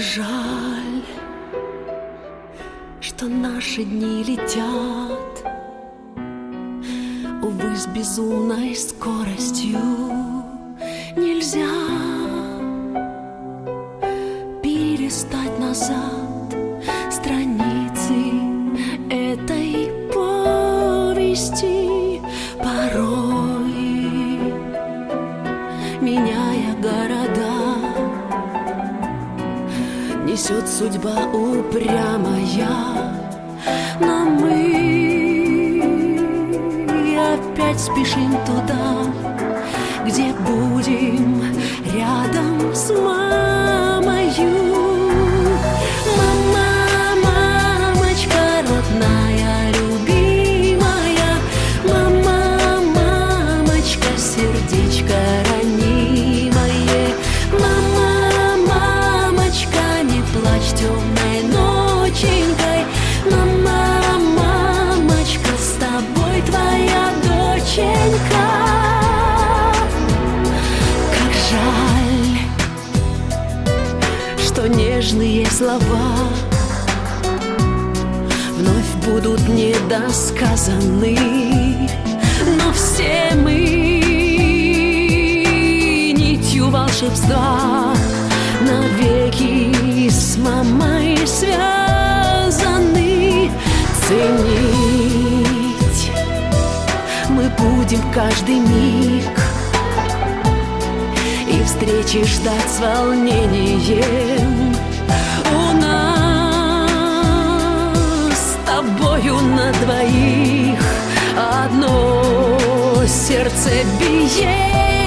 жаль, что наши дни летят, увы, с безумной скоростью нельзя перелистать назад несет судьба упрямая, но мы опять спешим туда, где будем рядом с мамою. Мама, мамочка родная, любимая, мама, мамочка, сердечко что нежные слова вновь будут недосказаны, но все мы нитью волшебства навеки с мамой связаны. Ценить мы будем каждый миг встречи ждать с волнением. Сердце биение.